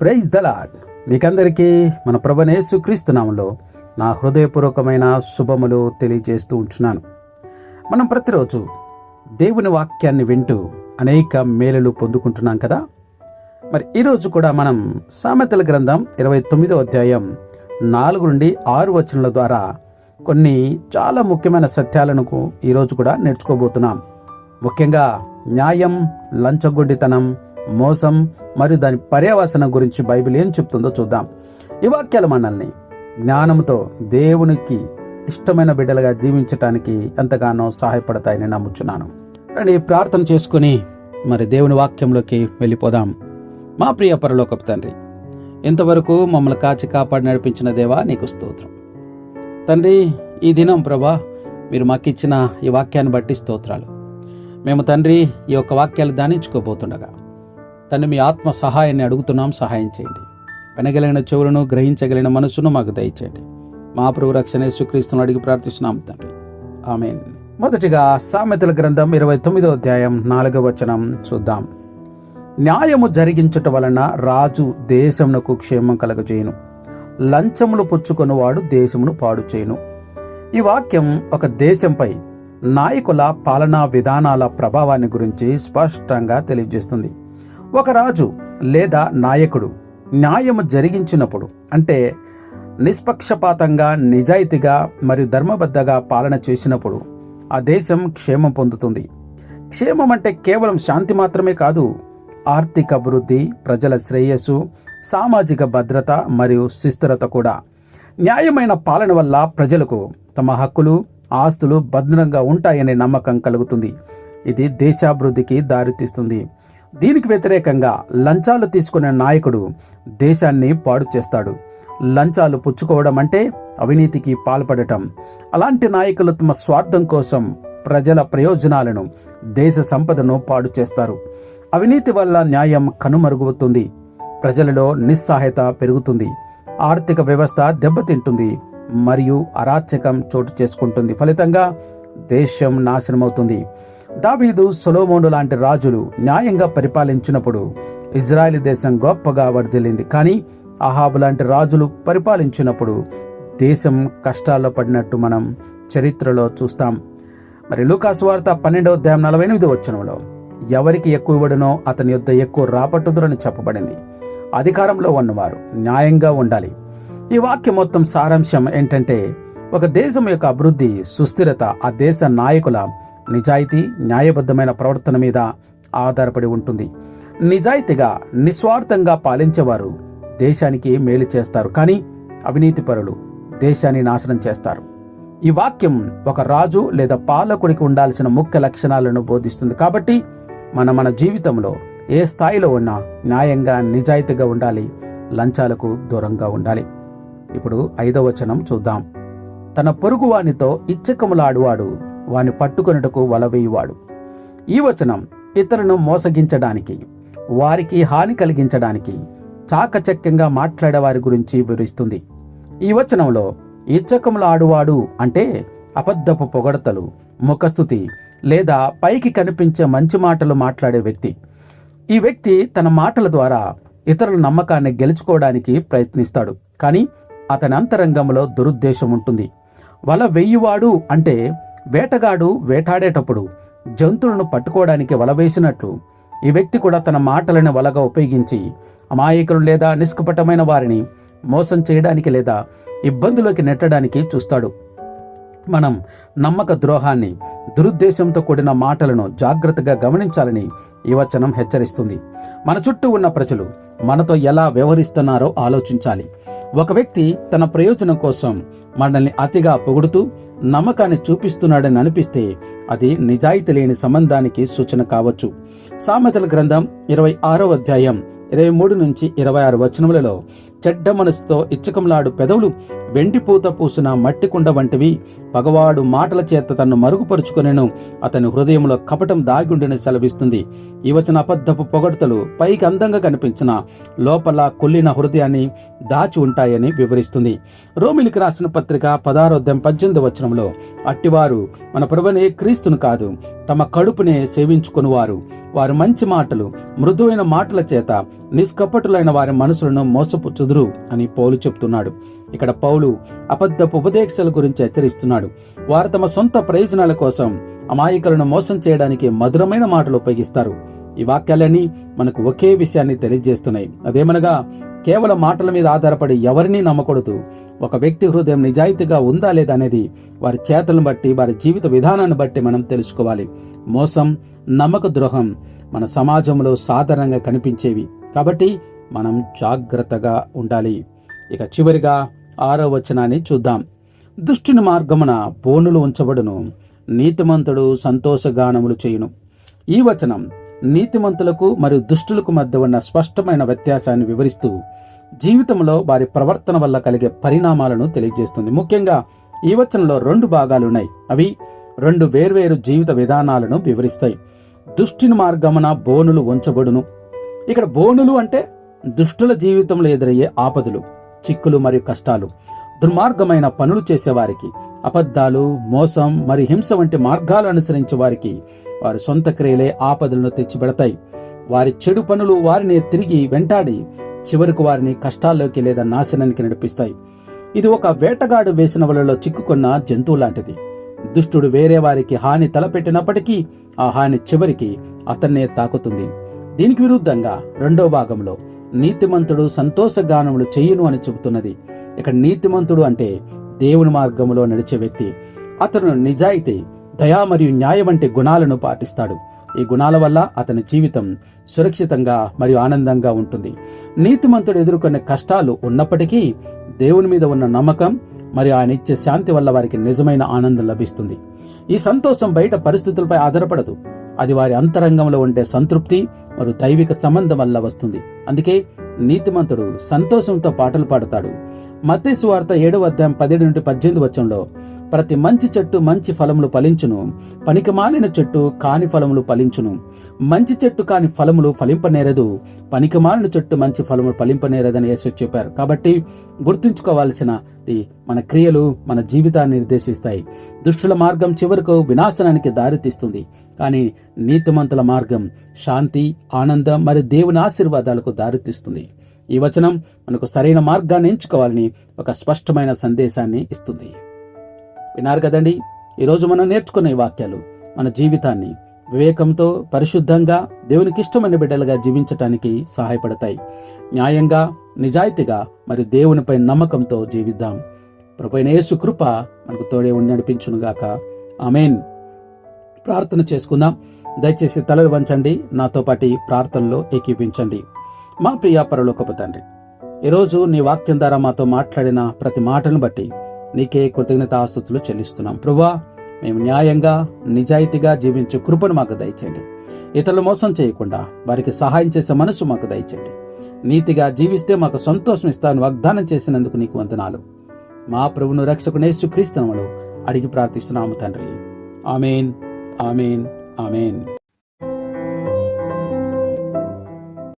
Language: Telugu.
ప్రైజ్ దలాడ్ మీకందరికీ మన ప్రభనేసు క్రీస్తునామంలో నా హృదయపూర్వకమైన శుభములు తెలియజేస్తూ ఉంటున్నాను. మనం ప్రతిరోజు దేవుని వాక్యాన్ని వింటూ అనేక మేలులు పొందుకుంటున్నాం కదా? మరి ఈరోజు కూడా మనం సామెతల గ్రంథం ఇరవై తొమ్మిదో అధ్యాయం నాలుగు నుండి ఆరు వచనల ద్వారా కొన్ని చాలా ముఖ్యమైన సత్యాలను ఈరోజు కూడా నేర్చుకోబోతున్నాం. ముఖ్యంగా న్యాయం లంచగొండితనం మోసం మరియు దాని పర్యవసనం గురించి బైబిల్ ఏం చెప్తుందో చూద్దాం. ఈ వాక్యాలు మనల్ని జ్ఞానంతో దేవునికి ఇష్టమైన బిడ్డలుగా జీవించటానికి ఎంతగానో సహాయపడతాయని నమ్ముచున్నాను. రండి ప్రార్థన చేసుకుని మరి దేవుని వాక్యంలోకి వెళ్ళిపోదాం. మా ప్రియ పరలోకపు తండ్రి ఇంతవరకు మమ్మల్ని కాచి కాపాడి నడిపించిన దేవా నీకు స్తోత్రం. తండ్రి ఈ దినం ప్రభా మీరు మాకు ఇచ్చిన ఈ వాక్యాన్ని బట్టి స్తోత్రాలు. మేము తండ్రి ఈ యొక్క వాక్యాలు ధ్యానించుకోబోతుండగా తండ్రి మీ ఆత్మ సహాయాన్ని అడుగుతున్నాం సహాయం చేయండి. వినగలిగిన చెవులను గ్రహించగలిగిన మనసును మాకు దయచేయండి. మా ప్రభు రక్షణ యేసుక్రీస్తును అడిగి ప్రార్థిస్తున్నాం తండ్రి. ఆమె మొదటిగా సామెతల గ్రంథం ఇరవై తొమ్మిదో అధ్యాయం నాలుగవ వచనం చూద్దాం. న్యాయము జరిగించుట వలన రాజు దేశమునకు క్షేమం కలగజేయును. లంచములు పుచ్చుకొనివాడు దేశమును పాడు చేయును ఈ వాక్యం ఒక దేశంపై నాయకుల పాలనా విధానాల ప్రభావాన్ని గురించి స్పష్టంగా తెలియజేస్తుంది. ఒక రాజు లేదా నాయకుడు న్యాయము జరిగించినప్పుడు అంటే నిష్పక్షపాతంగా నిజాయితీగా మరియు ధర్మబద్ధంగా పాలన చేసినప్పుడు ఆ దేశం క్షేమం పొందుతుంది. క్షేమం అంటే కేవలం శాంతి మాత్రమే కాదు ఆర్థిక అభివృద్ధి ప్రజల శ్రేయస్సు సామాజిక భద్రత మరియు సుస్థిరత కూడా. న్యాయమైన పాలన వల్ల ప్రజలకు తమ హక్కులు ఆస్తులు భద్రంగా ఉంటాయనే నమ్మకం కలుగుతుంది. ఇది దేశాభివృద్ధికి దారితీస్తుంది. దీనికి వ్యతిరేకంగా లంచాలు తీసుకునే నాయకుడు దేశాన్ని పాడు చేస్తాడు. లంచాలు పుచ్చుకోవడం అంటే అవినీతికి పాల్పడటం. అలాంటి నాయకులు తమ స్వార్థం కోసం ప్రజల ప్రయోజనాలను దేశ సంపదను పాడు చేస్తారు. అవినీతి వల్ల న్యాయం కనుమరుగుతుంది ప్రజలలో నిస్సహాయత పెరుగుతుంది. ఆర్థిక వ్యవస్థ దెబ్బతింటుంది. మరియు అరాచకం చోటు చేసుకుంటుంది. ఫలితంగా దేశం నాశనమవుతుంది. దావీదు సొలోమోను లాంటి రాజులు న్యాయంగా పరిపాలించినప్పుడు ఇజ్రాయెల్ దేశం గొప్పగా వర్ధిల్లింది. కానీ అహాబు లాంటి రాజులు పరిపాలించినప్పుడు దేశం కష్టాల్లో పడినట్టు మనం చరిత్రలో చూస్తాం. మరి లూకాసు వార్త పన్నెండవ అధ్యాయం నలభై ఎనిమిది వచనంలో ఎవరికి ఎక్కువ ఇవ్వడనో అతని యొద్ద ఎక్కువ రాపట్టుదురని చెప్పబడింది. అధికారంలో ఉన్నవారు న్యాయంగా ఉండాలి. ఈ వాక్యం మొత్తం సారాంశం ఏంటంటే ఒక దేశం యొక్క అభివృద్ధి సుస్థిరత ఆ దేశ నాయకుల నిజాయితీ న్యాయబద్ధమైన ప్రవర్తన మీద ఆధారపడి ఉంటుంది. నిజాయితీగా నిస్వార్థంగా పాలించేవారు దేశానికి మేలు చేస్తారు. కానీ అవినీతిపరులు దేశాన్ని నాశనం చేస్తారు. ఈ వాక్యం ఒక రాజు లేదా పాలకుడికి ఉండాల్సిన ముఖ్య లక్షణాలను బోధిస్తుంది. కాబట్టి మన మన జీవితంలో ఏ స్థాయిలో ఉన్నా న్యాయంగా నిజాయితీగా ఉండాలి. లంచాలకు దూరంగా ఉండాలి. ఇప్పుడు ఐదవ వచనం చూద్దాం. తన పొరుగువానితో ఇచ్చకములాడువాడు వాని పట్టుకొనుటకు వలవేయువాడు. ఈ వచనం ఇతరులను మోసగించడానికి వారికి హాని కలిగించడానికి చాకచక్యంగా మాట్లాడే వారి గురించి వివరిస్తుంది. ఈ వచనంలో ఇచ్చకములాడువాడు అంటే అబద్ధపు పొగడతలు ముఖస్థుతి లేదా పైకి కనిపించే మంచి మాటలు మాట్లాడే వ్యక్తి. ఈ వ్యక్తి తన మాటల ద్వారా ఇతరుల నమ్మకాన్ని గెలుచుకోవడానికి ప్రయత్నిస్తాడు కానీ అతని అంతరంగంలో దురుద్దేశం ఉంటుంది వల వెయ్యివాడు అంటే వేటగాడు వేటాడేటప్పుడు జంతువులను పట్టుకోవడానికి వల వేసినట్లు. ఈ వ్యక్తి కూడా తన మాటలను వలగా ఉపయోగించి అమాయకులు లేదా నిష్కపటమైన వారిని మోసం చేయడానికి లేదా ఇబ్బందులోకి నెట్టడానికి చూస్తాడు. మనం నమ్మక ద్రోహాన్ని దురుద్దేశంతో కూడిన మాటలను జాగ్రత్తగా గమనించాలని ఈ వచనం హెచ్చరిస్తుంది. మన చుట్టూ ఉన్న ప్రజలు మనతో ఎలా వ్యవహరిస్తున్నారో ఆలోచించాలి. ఒక వ్యక్తి తన ప్రయోజనం కోసం మనల్ని అతిగా పొగుడుతూ నమ్మకాన్ని చూపిస్తున్నాడని అనిపిస్తే అది నిజాయితీ లేని సంబంధానికి సూచన కావచ్చు. సామెతల గ్రంథం ఇరవై ఆరో అధ్యాయం ఇరవై మూడు నుంచి ఇరవై ఆరు వచనములలో చెడ్డ మనసుతో ఇచ్చకంలాడు పెదవులు వెండి పూత పూసిన మట్టి కుండ వంటివి పగవాడు మాటల చేత తన్ను మరుగుపరుచుకొనెను. అతని హృదయంలో కపటం దాగుండెని సెలవిస్తుంది. ఈ వచ్చిన అబద్ధపు పొగడ్తలు పైకి అందంగా కనిపించిన లోపల కొల్లిన హృదయాన్ని దాచి ఉంటాయని వివరిస్తుంది. రోమిలికి రాసిన పత్రిక పదారోధ్యం పద్దెనిమిది వచనంలో అట్టివారు మన ప్రభునే క్రీస్తును కాదు తమ కడుపునే సేవించుకునివారు. వారు మంచి మాటలు మృదువైన మాటల చేత నిష్కపటులైన వారి మనసులను మోసపుచ్చుదురు అని పౌలు చెప్తున్నాడు. ఇక్కడ పౌలు అబద్ధపు ఉపదేశాల గురించి హెచ్చరిస్తున్నాడు. వారు తమ సొంత ప్రయోజనాల కోసం అమాయకులను మోసం చేయడానికి మధురమైన మాటలు ఉపయోగిస్తారు. ఈ వాక్యాలన్నీ మనకు ఒకే విషయాన్ని తెలియజేస్తున్నాయి. అదేమనగా కేవలం మాటల మీద ఆధారపడి ఎవరినీ నమ్మకూడదు. ఒక వ్యక్తి హృదయం నిజాయితీగా ఉందా లేదా అనేది వారి చేతలను బట్టి వారి జీవిత విధానాన్ని బట్టి మనం తెలుసుకోవాలి. మోసం నమ్మక ద్రోహం మన సమాజంలో సాధారణంగా కనిపించేవి. కాబట్టి మనం జాగ్రత్తగా ఉండాలి. ఇక చివరిగా ఆరో వచనాన్ని చూద్దాం. దుష్టుని మార్గమున బోనులు ఉంచబడును. నీతిమంతుడు సంతోషగానములు చేయును. ఈ వచనం నీతిమంతులకు మరియు దుష్టులకు మధ్య ఉన్న స్పష్టమైన వ్యత్యాసాన్ని వివరిస్తూ జీవితంలో వారి ప్రవర్తన వల్ల కలిగే పరిణామాలను తెలియజేస్తుంది. ముఖ్యంగా ఈ వచనంలో రెండు భాగాలున్నాయి అవి రెండు వేర్వేరు జీవిత విధానాలను వివరిస్తాయి. దుష్టిని మార్గమున బోనులు ఉంచబడును. ఇక్కడ బోనులు అంటే దుష్టుల జీవితంలో ఎదురయ్యే ఆపదలు. చిక్కులు మరియు కష్టాలు దుర్మార్గమైన పనులు చేసేవారికి అబద్ధాలు మోసం మరి హింస వంటి మార్గాలు అనుసరించే వారికి వారి సొంత క్రియలే ఆపదలను తెచ్చిపెడతాయి. వారి చెడు పనులు వారిని తిరిగి వెంటాడి చివరకు వారిని కష్టాల్లోకి లేదా నాశనానికి నడిపిస్తాయి. ఇది ఒక వేటగాడు వేసిన వలలో చిక్కుకున్న జంతువు లాంటిది. దుష్టుడు వేరే వారికి హాని తలపెట్టినప్పటికీ ఆ హాని చివరికి అతన్నే తాకుతుంది. దీనికి విరుద్ధంగా రెండో భాగంలో నీతిమంతుడు సంతోషగానములు చెయ్యును అని చెబుతున్నది. ఇక్కడ నీతిమంతుడు అంటే దేవుని మార్గంలో నడిచే వ్యక్తి. అతను నిజాయితీ దయా మరియు న్యాయం వంటి గుణాలను పాటిస్తాడు. ఈ గుణాల వల్ల అతని జీవితం సురక్షితంగా మరియు ఆనందంగా ఉంటుంది. నీతిమంతుడు ఎదుర్కొనే కష్టాలు ఉన్నప్పటికీ దేవుని మీద ఉన్న నమ్మకం మరియు ఆయన ఇచ్చే శాంతి వల్ల వారికి నిజమైన ఆనందం లభిస్తుంది. ఈ సంతోషం బయట పరిస్థితులపై ఆధారపడదు. అది వారి అంతరంగంలో ఉండే సంతృప్తి మరియు దైవిక సంబంధం వల్ల వస్తుంది. అందుకే నీతిమంతుడు సంతోషంతో పాటలు పాడతాడు. మత్తేసు వార్త ఏడవ అధ్యాయం పదిహేడు నుండి పద్దెనిమిది వచ్చంలో ప్రతి మంచి చెట్టు మంచి ఫలములు ఫలించును. పనికి మాలిన చెట్టు కాని ఫలములు ఫలించును. మంచి చెట్టు కాని ఫలములు ఫలింపనేరదు. పనికిమాలిన చెట్టు మంచి ఫలములు ఫలింపనేరదని యేసు చెప్పారు. కాబట్టి గుర్తుంచుకోవాల్సిన మన క్రియలు మన జీవితాన్ని నిర్దేశిస్తాయి. దుష్టుల మార్గం చివరకు వినాశనానికి దారితీస్తుంది కానీ నీతిమంతుల మార్గం శాంతి ఆనందం మరి దేవుని ఆశీర్వాదాలకు దారితీస్తుంది ఈ వచనం మనకు సరైన మార్గాన్ని ఎంచుకోవాలని ఒక స్పష్టమైన సందేశాన్ని ఇస్తుంది. విన్నారు కదండి? ఈరోజు మనం నేర్చుకునే వాక్యాలు మన జీవితాన్ని వివేకంతో పరిశుద్ధంగా దేవునికి ఇష్టమైన బిడ్డలుగా జీవించటానికి సహాయపడతాయి. న్యాయంగా నిజాయితీగా మరి దేవునిపై నమ్మకంతో జీవిద్దాం. ప్రభుైన యేసు కృప మనకు తోడే ఉండి నడిపించునుగాక ఆమెన్. ప్రార్థన చేసుకుందాం. దయచేసి తలలు వంచండి. నాతో పాటి ప్రార్థనలో ఏకీపించండి. మా ప్రియ పరలోకపు తండ్రి ఈరోజు నీ వాక్యం ద్వారా మాతో మాట్లాడిన ప్రతి మాటను బట్టి నీకే కృతజ్ఞత ఆస్తుతులు చెల్లిస్తున్నాం. ప్రభా మేము న్యాయంగా నిజాయితీగా జీవించే కృపను మాకు దయచేయండి. ఇతరులు మోసం చేయకుండా వారికి సహాయం చేసే మనసు మాకు దయచేయండి. నీతిగా జీవిస్తే మాకు సంతోషం ఇస్తాను వాగ్దానం చేసినందుకు నీకు వందనాలు. మా ప్రభును రక్షకునేసు క్రీస్తునములు అడిగి ప్రార్థిస్తున్నాము తండ్రి. Amen amen amen.